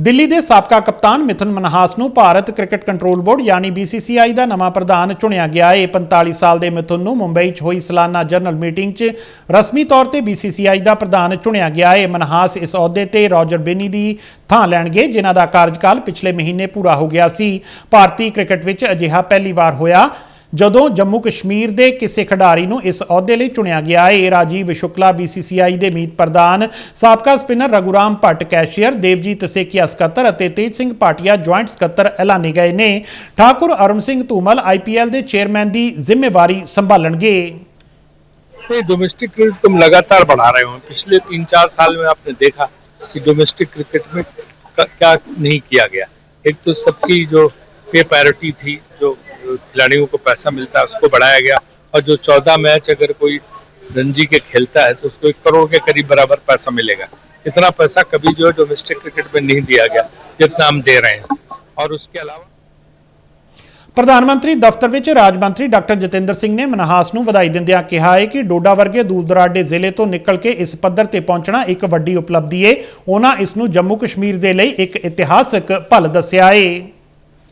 ਦਿੱਲੀ ਦੇ ਸਾਬਕਾ ਕਪਤਾਨ ਮਿਥੁਨ ਮਨਹਾਸ ਨੂੰ ਭਾਰਤ ਕ੍ਰਿਕਟ ਕੰਟਰੋਲ ਬੋਰਡ ਯਾਨੀ BCCI ਦਾ ਨਵਾਂ ਪ੍ਰਧਾਨ ਚੁਣਿਆ ਗਿਆ। ਹੈ 45 ਸਾਲ ਦੇ ਮਿਥੁਨ ਨੂੰ ਮੁੰਬਈ 'ਚ ਹੋਈ ਸਾਲਾਨਾ ਜਨਰਲ ਮੀਟਿੰਗ 'ਚ ਰਸਮੀ ਤੌਰ ਤੇ BCCI ਦਾ ਪ੍ਰਧਾਨ ਚੁਣਿਆ ਗਿਆ। ਹੈ ਮਨਹਾਸ ਇਸ ਅਹੁਦੇ ਤੇ ਰੋਜਰ ਬੇਨੀ ਦੀ ਥਾਂ ਲੈਣਗੇ, ਜਿਨ੍ਹਾਂ ਦਾ ਕਾਰਜਕਾਲ ਪਿਛਲੇ ਮਹੀਨੇ ਪੂਰਾ ਹੋ ਗਿਆ ਸੀ। ਭਾਰਤੀ ਕ੍ਰਿਕਟ ਵਿੱਚ ਅਜਿਹਾ ਪਹਿਲੀ ਵਾਰ ਹੋਇਆ। ਜਦੋਂ ਜੰਮੂ ਕਸ਼ਮੀਰ ਦੇ ਕਿਸੇ ਖਿਡਾਰੀ ਨੂੰ ਇਸ ਅਹੁਦੇ ਲਈ ਚੁਣਿਆ ਗਿਆ ਹੈ ਰਾਜੀਵ ਸ਼ੁਕਲਾ BCCI ਦੇ ਮੀਤ ਪ੍ਰਧਾਨ ਸਾਬਕਾ ਸਪਿਨਰ ਰਘੂਰਾਮ ਭੱਟ ਕੈਸ਼ੀਅਰ ਦੇਵਜੀਤ ਸੇਕੀਆ ਸਕੱਤਰ ਅਤੇ ਤੇਜ ਸਿੰਘ ਭਾਟੀਆ ਜੁਆਇੰਟ ਸਕੱਤਰ ਐਲਾਨੇ ਗਏ ਨੇ ਠਾਕੁਰ ਅਰੁਣ ਸਿੰਘ ਧੂਮਲ IPL ਦੇ ਚੇਅਰਮੈਨ ਦੀ ਜ਼ਿੰਮੇਵਾਰੀ ਸੰਭਾਲਣਗੇ ये डोमेस्टिक क्रिकेट तुम लगातार बढ़ा रहे हो पिछले तीन चार साल में आपने देखा कि डोमेस्टिक क्रिकेट में क- क्या नहीं किया गया एक तो सबकी जो पे पैरिटी थी जो खिलाड़ियों को पैसा मिलता है उसको बढ़ाया गया और जो चौदह मैच अगर कोई रणजी के खेलता है तो उसको एक करोड़ के करीब बराबर पैसा मिलेगा इतना पैसा कभी जो है डोमेस्टिक क्रिकेट में नहीं दिया गया जितना हम दे रहे हैं और उसके अलावा ਪ੍ਰਧਾਨ ਮੰਤਰੀ ਦਫ਼ਤਰ ਵਿੱਚ ਰਾਜ ਮੰਤਰੀ ਡਾਕਟਰ ਜਤਿੰਦਰ ਸਿੰਘ ਨੇ ਮਨਹਾਸ ਨੂੰ ਵਧਾਈ ਦਿੰਦਿਆਂ ਕਿਹਾ ਹੈ ਕਿ ਡੋਡਾ ਵਰਗੇ ਦੂਰ ਦਰਾਡੇ ਜ਼ਿਲ੍ਹੇ ਤੋਂ ਨਿਕਲ ਕੇ ਇਸ ਪੱਧਰ ਤੇ ਪਹੁੰਚਣਾ ਇੱਕ ਵੱਡੀ ਉਪਲਬਧੀ ਹੈ ਉਹਨਾਂ ਇਸ ਨੂੰ ਜੰਮੂ ਕਸ਼ਮੀਰ ਦੇ ਲਈ ਇੱਕ ਇਤਿਹਾਸਕ ਪਲ ਦੱਸਿਆ ਹੈ